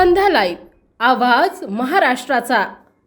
संध्या live आवाज महाराष्ट्राचा.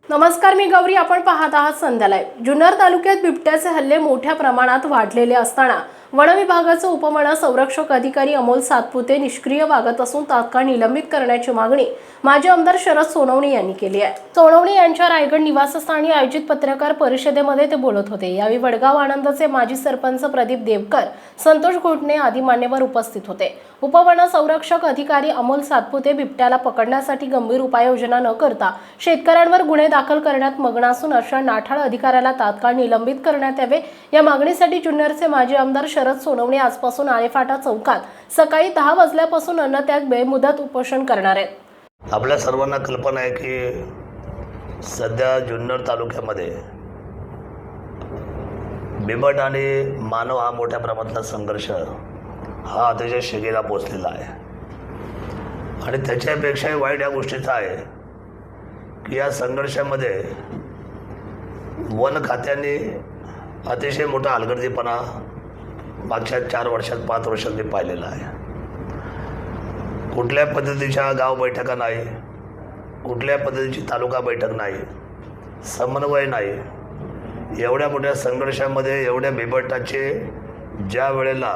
नमस्कार मी गौरी आपण पाहत आहात संध्या लाईव्ह जुन्नर तालुक्यात बिबट्याचे हल्ले मोठ्या प्रमाणात वाढलेले असताना वन विभागाचे उपवन संरक्षक अधिकारी अमोल सातपुते निष्क्रिय वागत असून तात्काळ निलंबित करण्याची मागणी माजी आमदार शरद सोनवणे यांनी केली आहे. सोनवणे यांच्या रायगड निवासस्थानी आयोजित पत्रकार परिषदेमध्ये ते बोलत होते. यावेळी वडगाव आनंदचे माजी सरपंच प्रदीप देवकर संतोष घोटणे आदी मान्यवर उपस्थित होते. उपवन संरक्षक अधिकारी अमोल सातपुते बिबट्याला पकडण्यासाठी गंभीर उपाययोजना न करता शेतकऱ्यांवर गुन्हे दाखल करण्यात मग्न असून अशा नाठाळ अधिकाऱ्याला तात्काळ निलंबित करण्यात यावे या मागणीसाठी जुन्नरचे माजी आमदार शरद सोनवणे आजपासून आळेफाटा चौकात. सकाळी दहा वाजल्यापासून अन्नत्याग बेमुदत उपोषण करणार आहेत. आपल्या सर्वांना कल्पना आहे की सध्या जुन्नर तालुक्यामध्ये बिबट आणि मानव हा मोठ्या प्रमाणातला संघर्ष हा अतिशय शिगेला पोचलेला आहे. आणि त्याच्यापेक्षाही वाईट या गोष्टीचा आहे की या संघर्षामध्ये वन खात्याने अतिशय मोठा हलगर्जीपणा मागच्या चार वर्षात पाच वर्षात मी पाहिलेलं आहे. कुठल्या पद्धतीच्या गाव बैठका नाही कुठल्या पद्धतीची तालुका बैठक नाही समन्वय नाही. एवढ्या मोठ्या संघर्षामध्ये एवढ्या बिबटाचे ज्या वेळेला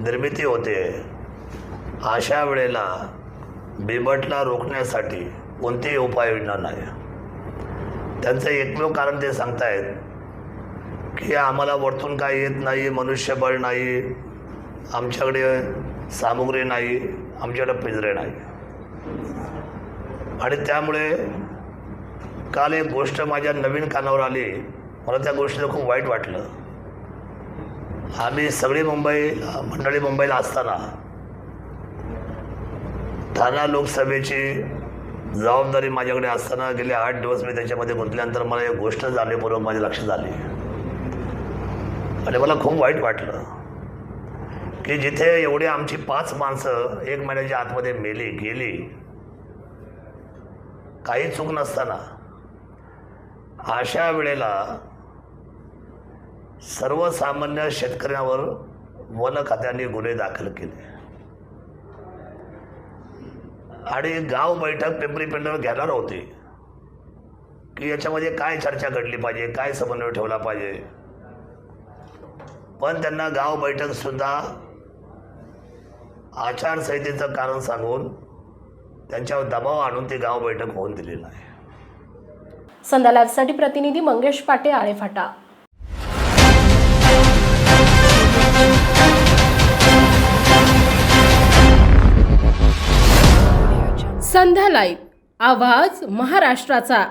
निर्मिती होते अशा वेळेला बिबटला रोखण्यासाठी कोणतीही उपाययोजना नाही. त्यांचं एकमेव कारण ते सांगतायत की आम्हाला वरतून काय येत नाही मनुष्यबळ नाही आमच्याकडे सामुग्री नाही आमच्याकडे पिंजरे नाही. आणि त्यामुळे काल एक गोष्ट माझ्या नवीन कानावर आली. मला त्या गोष्टीचं खूप वाईट वाटलं. आम्ही सगळी मुंबई मंडळी मुंबईला असताना ठाणा लोकसभेची जबाबदारी माझ्याकडे असताना गेले आठ दिवस मी त्याच्यामध्ये गुंतल्यानंतर मला एक गोष्ट जाणीवपूर्वक माझ्या लक्षात आली. आणि मला खूप वाईट वाटलं की जिथे एवढी आमची पाच माणसं एक महिन्याच्या आतमध्ये मेली गेली काही चूक नसताना अशा वेळेला सर्वसामान्य शेतकऱ्यावर वन खात्याने गुन्हे दाखल केले. आणि गाव बैठक पिंपरी पिंडवर घेणार होती की याच्यामध्ये काय चर्चा घडली पाहिजे काय समन्वय ठेवला पाहिजे. पण त्यांना गाव बैठकसुद्धा आचारसंहितेचं कारण सांगून त्यांच्यावर दबाव आणून ते गाव बैठक होऊन दिलेलं आहे. संध्या लाईव्हसाठी प्रतिनिधी मंगेश पाटे आळेफाटा संध्या लाईव्ह आवाज महाराष्ट्राचा.